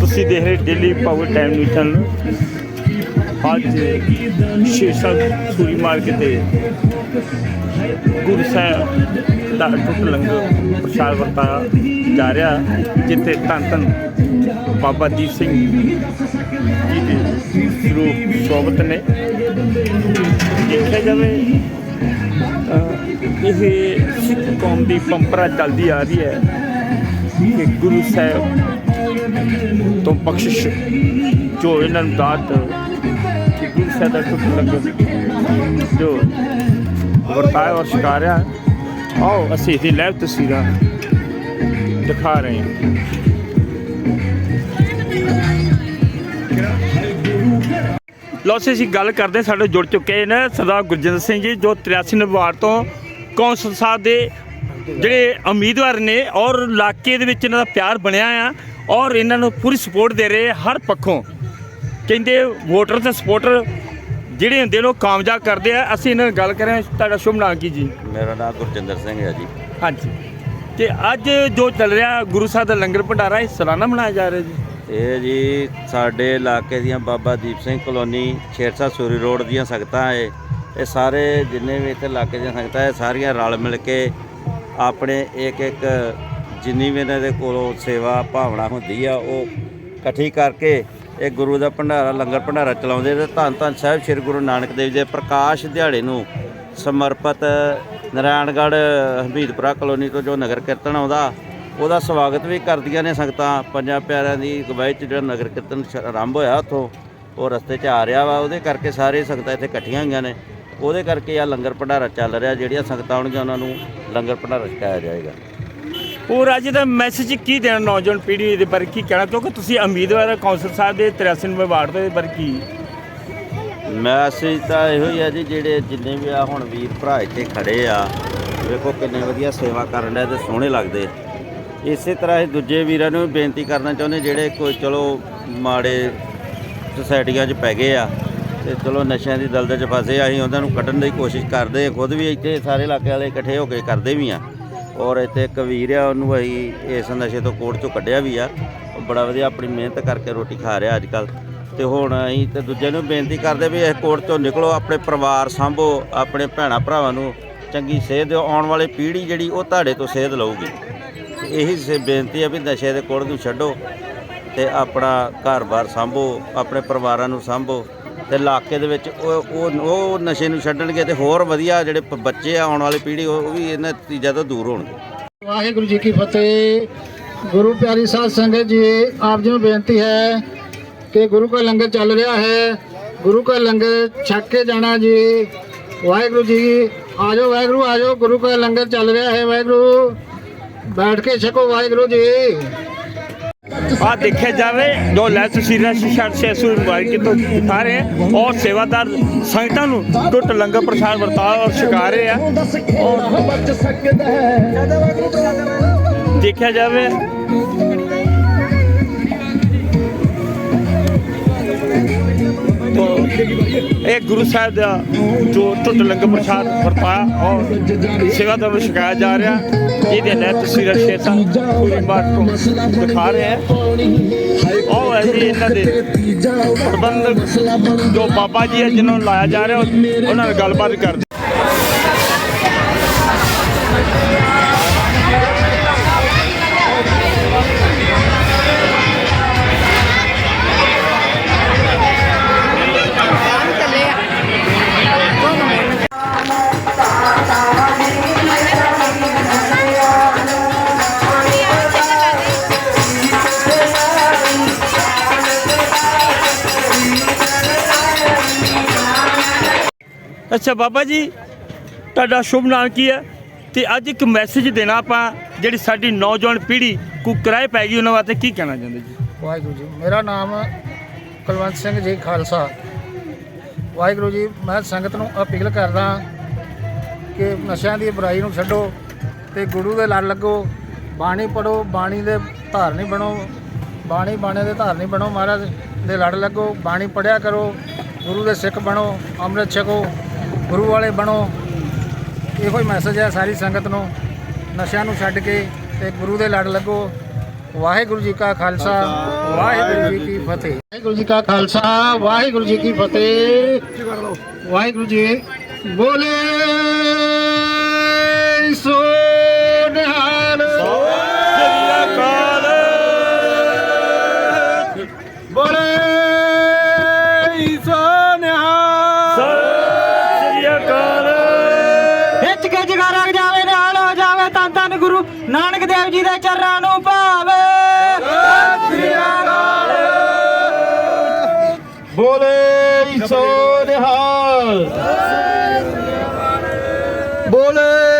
ਤੁਸੀਂ ਦੇਖ ਰਹੇ daily power time news channel ਅੱਜ ਸ਼ੀਸ਼ਾ ਸੂਰੀ ਮਾਰਕੀਟ ਤੇ ਗੁਰੂ ਸਾਹਿਬ ਦਾ ਟੁੱਟ ਲੰਗਰ ਪ੍ਰਸ਼ਾਦ ਵਰਤਾਇਆ ਜਾ ਰਿਹਾ, ਜਿੱਥੇ ਧੰਨ ਧੰਨ ਬਾਬਾ ਦੀਪ ਸਿੰਘ ਜੀ ਦੇ ਸਰੂਪ ਸੋਬਤ ਨੇ। ਦੇਖਿਆ ਜਾਵੇ ਇਹ ਸਿੱਖ ਕੌਮ ਦੀ ਪੰਪਰਾ ਚੱਲਦੀ ਆ ਰਹੀ ਹੈ। ਕਿ ਗੁਰੂ ਸਾਹਿਬ ਤੋਂ ਬਖਸ਼ਿਸ਼ ਜੋ ਇਹਨਾਂ ਨੂੰ ਦਾਤ ਕਿ ਗੁਰੂ ਸਾਹਿਬ ਦਾ ਟੁੱਟ ਲੰਗਰ ਜੋ ਵਰਤਾਇਆ ਔਰ ਸ਼ਿਕਾਰਿਆ ਆਓ ਅਸੀਂ ਇਹਦੀ ਲੈਬ ਤਸਵੀਰਾਂ ਦਿਖਾ ਰਹੇ ਹਾਂ। ਲੋ ਅਸੀਂ ਗੱਲ ਕਰਦੇ ਸਾਡੇ ਜੁੜ ਚੁੱਕੇ ਨੇ ਸਰਦਾਰ ਗੁਰਜਿੰਦਰ ਸਿੰਘ ਜੀ, ਜੋ 83 ਨੰਬਰ ਤੋਂ ਕੌਂਸਲ ਸਾਹਿਬ ਦੇ ਜਿਹੜੇ ਉਮੀਦਵਾਰ ਨੇ ਔਰ ਇਲਾਕੇ ਦੇ ਵਿੱਚ ਇਹਨਾਂ ਦਾ ਪਿਆਰ ਬਣਿਆ ਆ ਔਰ ਇਹਨਾਂ ਨੂੰ ਪੂਰੀ ਸਪੋਰਟ ਦੇ ਰਹੇ ਹਰ ਪੱਖੋਂ। ਕਹਿੰਦੇ ਵੋਟਰ ਤੇ ਸਪੋਰਟਰ ਜਿਹੜੇ ਹੁੰਦੇ ਨੇ ਉਹ ਕਾਮਯਾਬ ਕਰਦੇ ਆ। ਅਸੀਂ ਇਹਨਾਂ ਨਾਲ ਗੱਲ ਕਰਾਂ ਤੁਹਾਡਾ ਸ਼ੁਭ ਨਾਮ ਕੀ ਜੀ? ਮੇਰਾ ਨਾਮ ਗੁਰਜਿੰਦਰ ਸਿੰਘ ਹੈ ਜੀ। ਹਾਂਜੀ। ਤੇ ਅੱਜ ਜੋ ਚੱਲ ਰਿਹਾ ਗੁਰੂ ਸਾਹਿਬ ਦਾ ਲੰਗਰ ਭੰਡਾਰਾ ਇਹ ਸਾਲਾਨਾ ਮਨਾਇਆ ਜਾ ਰਿਹਾ ਜੀ? ਇਹ ਜੀ ਸਾਡੇ ਇਲਾਕੇ ਦੀਆਂ ਬਾਬਾ ਦੀਪ ਸਿੰਘ ਕਲੋਨੀ ਛੇਰਸਾ ਸੂਰੀ ਰੋਡ ਦੀਆਂ ਸੰਗਤਾਂ ਇਹ। ਇਹ ਸਾਰੇ ਜਿੰਨੇ ਵੀ ਇੱਥੇ ਇਲਾਕੇ ਦੀਆਂ ਸੰਗਤਾਂ ਇਹ ਸਾਰੀਆਂ ਰਲ ਮਿਲ ਕੇ ਆਪਣੇ ਇੱਕ ਇੱਕ ਜਿੰਨੀ ਵੀ ਇਹਨਾਂ ਦੇ ਕੋਲੋਂ ਸੇਵਾ ਭਾਵਨਾ ਹੁੰਦੀ ਆ, ਉਹ ਇਕੱਠੀ ਕਰਕੇ ਇਹ ਗੁਰੂ ਦਾ ਭੰਡਾਰਾ, ਲੰਗਰ ਭੰਡਾਰਾ ਚਲਾਉਂਦੇ ਤੇ ਧੰਨ ਧੰਨ ਸਾਹਿਬ ਸ੍ਰੀ ਗੁਰੂ ਨਾਨਕ ਦੇਵ ਜੀ ਦੇ ਪ੍ਰਕਾਸ਼ ਦਿਹਾੜੇ ਨੂੰ ਸਮਰਪਿਤ ਨਰਾਇਣਗੜ੍ਹ ਹਮੀਦਪੁਰਾ ਕਲੋਨੀ ਤੋਂ ਜੋ ਨਗਰ ਕੀਰਤਨ ਆਉਂਦਾ, ਉਹਦਾ ਸਵਾਗਤ ਵੀ ਕਰਦੀਆਂ ਨੇ ਸੰਗਤਾਂ। ਪੰਜਾਂ ਪਿਆਰਿਆਂ ਦੀ ਅਗਵਾਈ 'ਚ ਜਿਹੜਾ ਨਗਰ ਕੀਰਤਨ ਆਰੰਭ ਹੋਇਆ ਉੱਥੋਂ, ਉਹ ਰਸਤੇ 'ਚ ਆ ਰਿਹਾ ਵਾ, ਉਹਦੇ ਕਰਕੇ ਸਾਰੇ ਸੰਗਤਾਂ ਇੱਥੇ ਇਕੱਠੀਆਂ ਹੋਈਆਂ ਨੇ। ਉਹਦੇ ਕਰਕੇ ਆ ਲੰਗਰ ਭੰਡਾਰਾ ਚੱਲ ਰਿਹਾ, ਜਿਹੜੀਆਂ ਸੰਗਤਾਂ ਆਉਣਗੀਆਂ ਉਹਨਾਂ ਨੂੰ ਲੰਗਰ ਭੰਡਾਰਾ ਛਕਾਇਆ ਜਾਏਗਾ। ਹੋਰ ਅੱਜ ਦਾ ਮੈਸੇਜ ਕੀ ਦੇਣਾ ਨੌਜਵਾਨ ਪੀੜ੍ਹੀ ਦੇ ਬਾਰੇ ਕੀ ਕਹਿਣਾ? ਕਿਉਂਕਿ ਤੁਸੀਂ ਉਮੀਦਵਾਰ ਕੌਂਸਲ ਸਾਹਿਬ ਦੇ 83 ਨੰਬਰ ਵਾਰਡ ਦੇ ਬਾਰੇ ਕੀ? ਮੈਸੇਜ ਤਾਂ ਇਹੋ ਹੀ ਆ ਜੀ ਜਿਹੜੇ ਜਿੰਨੇ ਵੀ ਆ ਹੁਣ ਵੀਰ ਭਰਾ ਇੱਥੇ ਖੜੇ ਆ ਵੇਖੋ ਕਿੰਨੇ ਵਧੀਆ ਸੇਵਾ ਕਰਨ ਦੇ ਤੇ ਸੋਹਣੇ ਲੱਗਦੇ। ਇਸੇ ਤਰ੍ਹਾਂ ਹੀ ਦੂਜੇ ਵੀਰਾਂ ਨੂੰ ਵੀ ਬੇਨਤੀ ਕਰਨਾ ਚਾਹੁੰਦੇ ਜਿਹੜੇ ਕੋਈ ਚਲੋ ਮਾੜੇ ਸੁਸਾਇਟੀਆਂ 'ਚ ਪੈ ਗਏ ਆ ਤੇ ਚਲੋ ਨਸ਼ਿਆਂ ਦੀ ਦਲਦਲ 'ਚ ਫਸੇ ਆ, ਅਸੀਂ ਉਹਨਾਂ ਨੂੰ ਕੱਢਣ ਦੀ ਕੋਸ਼ਿਸ਼ ਕਰਦੇ ਆ, ਖੁਦ ਵੀ ਇੱਥੇ ਸਾਰੇ ਇਲਾਕੇ ਵਾਲੇ ਇਕੱਠੇ ਹੋ ਕੇ ਕਰਦੇ ਵੀ ਆ। ਔਰ ਇੱਥੇ ਇੱਕ ਵੀਰ ਆ, ਉਹਨੂੰ ਅਸੀਂ ਇਸ ਨਸ਼ੇ ਤੋਂ ਕੋਰਟ 'ਚੋਂ ਕੱਢਿਆ ਵੀ ਆ। ਉਹ ਬੜਾ ਵਧੀਆ ਆਪਣੀ ਮਿਹਨਤ ਕਰਕੇ ਰੋਟੀ ਖਾ ਰਿਹਾ ਅੱਜ ਕੱਲ੍ਹ ਤੇ ਹੁਣ ਅਸੀਂ ਤੇ ਦੂਜਿਆਂ ਨੂੰ ਬੇਨਤੀ ਕਰਦੇ ਵੀ ਇਹ ਕੋਰਟ 'ਚੋਂ ਨਿਕਲੋ, ਆਪਣੇ ਪਰਿਵਾਰ ਸੰਭੋ, ਆਪਣੇ ਭੈਣਾ ਭਰਾਵਾਂ ਨੂੰ ਚੰਗੀ ਸੇਧ ਦਿਓ। ਆਉਣ ਵਾਲੀ ਪੀੜ੍ਹੀ ਜਿਹੜੀ, ਉਹ ਤੁਹਾਡੇ ਤੋਂ ਸੇਧ ਲਊਗੀ। ਇਹੀ ਸੇ ਬੇਨਤੀ ਆ ਵੀ ਨਸ਼ੇ ਦੇ ਕੋੜ ਨੂੰ ਛੱਡੋ ਤੇ ਆਪਣਾ ਘਰ-ਬਾਰ ਸੰਭੋ, ਆਪਣੇ ਪਰਿਵਾਰਾਂ ਨੂੰ ਸੰਭੋ। ਤੇ ਇਲਾਕੇ ਦੇ ਵਿੱਚ ਉਹ ਉਹ ਉਹ ਨਸ਼ੇ ਨੂੰ ਛੱਡਣਗੇ ਤੇ ਹੋਰ ਵਧੀਆ ਜਿਹੜੇ ਪ- ਬੱਚੇ ਆ ਆਉਣ ਵਾਲੀ ਪੀੜ੍ਹੀ, ਉਹ ਵੀ ਇਹਨਾਂ ਚੀਜ਼ਾਂ ਤੋਂ ਦੂਰ ਹੋਣਗੇ। ਵਾਹਿਗੁਰੂ ਜੀ ਕੀ ਫਤਿਹ। ਗੁਰੂ ਪਿਆਰੀ ਸਾਧ ਸੰਗਤ ਜੀ, ਆਪ ਜੀ ਨੂੰ ਬੇਨਤੀ ਹੈ ਕਿ ਗੁਰੂ ਕਾ ਲੰਗਰ ਚੱਲ ਰਿਹਾ ਹੈ। ਗੁਰੂ ਕਾ ਲੰਗਰ ਛਕ ਕੇ ਜਾਣਾ ਜੀ। ਵਾਹਿਗੁਰੂ ਜੀ, ਆਜੋ ਵਾਹਿਗੁਰੂ, ਆਜੋ। ਗੁਰੂ ਕਾ ਲੰਗਰ ਚੱਲ ਰਿਹਾ ਹੈ ਵਾਹਿਗੁਰੂ। ਬੈਠ ਕੇ ਛਕੋ ਵਾਹਿਗੁਰੂ ਜੀ। ਆ ਦੇਖਿਆ ਜਾਵੇ ਜੋ ਲੈ ਤਸਵੀਰਾਂ ਸ਼ੀਸ਼ਾ ਸੈਸੂਰ ਮਾਰਕੀਟ ਤੋਂ ਦਿਖਾ ਰਹੇ ਹੈ ਔਰ ਸੇਵਾਦਾਰ ਸੰਗਤਾਂ ਨੂੰ ਟੁੱਟ ਲੰਗਰ ਪ੍ਰਸ਼ਾਦ ਵਰਤਾ ਔਰ ਛਕਾ ਰਹੇ ਆ। ਦੇਖਿਆ ਜਾਵੇ ਇਹ ਗੁਰੂ ਸਾਹਿਬ ਦਾ ਜੋ ਟੁੱਟ ਲੰਗਰ ਪ੍ਰਸ਼ਾਦ ਵਰਤਾਇਆ ਔਰ ਸੇਵਾਦਾਰ ਨੂੰ ਛਕਾਇਆ ਜਾ ਰਿਹਾ ਇਹਦੇ ਲੈ ਤਸਵੀਰਾਂ ਸ਼ੇਸ਼ਾ ਪੂਰੀ ਬਾਤ ਤੋਂ ਦਿਖਾ ਰਹੇ ਹੈ। ਔਰ ਅਸੀਂ ਇਹਨਾਂ ਦੇ ਪ੍ਰਬੰਧਕ ਜੋ ਬਾਬਾ ਜੀ ਹੈ, ਜਿਨ੍ਹਾਂ ਨੂੰ ਲਾਇਆ ਜਾ ਰਿਹਾ, ਉਹਨਾਂ ਨਾਲ ਗੱਲਬਾਤ ਕਰਦੇ ਅੱਛਾ ਬਾਬਾ ਜੀ, ਤੁਹਾਡਾ ਸ਼ੁਭ ਨਾਮ ਕੀ ਹੈ? ਤੇ ਅੱਜ ਇੱਕ ਮੈਸੇਜ ਦੇਣਾ ਆਪਾਂ, ਜਿਹੜੀ ਸਾਡੀ ਨੌਜਵਾਨ ਪੀੜ੍ਹੀ ਕੋ ਕਿਰਾਏ ਪੈ ਗਈ ਉਹਨਾਂ ਵਾਸਤੇ, ਕੀ ਕਹਿਣਾ ਚਾਹੁੰਦੇ ਜੀ? ਵਾਹਿਗੁਰੂ ਜੀ, ਮੇਰਾ ਨਾਮ ਕੁਲਵੰਤ ਸਿੰਘ ਜੀ ਖਾਲਸਾ। ਵਾਹਿਗੁਰੂ ਜੀ, ਮੈਂ ਸੰਗਤ ਨੂੰ ਅਪੀਲ ਕਰਦਾ ਕਿ ਨਸ਼ਿਆਂ ਦੀ ਬੁਰਾਈ ਨੂੰ ਛੱਡੋ ਤੇ ਗੁਰੂ ਦੇ ਲੜ ਲੱਗੋ। ਬਾਣੀ ਪੜੋ ਬਾਣੀ ਦੇ ਧਾਰਨੀ ਬਣੋ, ਬਾਣੀ ਬਾਣੇ ਦੇ ਧਾਰਨੀ ਬਣੋ, ਮਹਾਰਾਜ ਦੇ ਲੜ ਲੱਗੋ। ਬਾਣੀ ਪੜਿਆ ਕਰੋ, ਗੁਰੂ ਦੇ ਸਿੱਖ ਬਣੋ, ਅੰਮ੍ਰਿਤ ਛਕੋ। ਗੁਰੂ ਵਾਲੇ ਬਣੋ। ਇਹੋ ਹੀ ਮੈਸੇਜ ਹੈ ਸਾਰੀ ਸੰਗਤ ਨੂੰ। ਨਸ਼ਿਆਂ ਨੂੰ ਛੱਡ ਕੇ ਤੇ ਗੁਰੂ ਦੇ ਲੜ ਲੱਗੋ। ਵਾਹਿਗੁਰੂ ਜੀ ਕਾ ਖਾਲਸਾ। ਵਾਹਿਗੁਰੂ ਜੀ ਕੀ ਫਤਿਹ। ਵਾਹਿਗੁਰੂ ਜੀ ਕਾ ਖਾਲਸਾ ਵਾਹਿਗੁਰੂ ਜੀ ਕੀ ਫਤਿਹ। ਵਾਹਿਗੁਰੂ ਜੀ ਬੋਲੇ। ਸੋ ਸਦਕਾ ਰਗ ਜਾਵੇ, ਨਾਲ ਹੋ ਜਾਵੇ, ਤਾਂ ਤਨ ਗੁਰੂ ਨਾਨਕ ਦੇਵ ਜੀ ਦੇ ਚਰਨਾਂ ਨੂੰ ਭਾਵੇ। ਬੋਲੇ ਸੋ ਨਿਹਾਲ। ਬੋਲੇ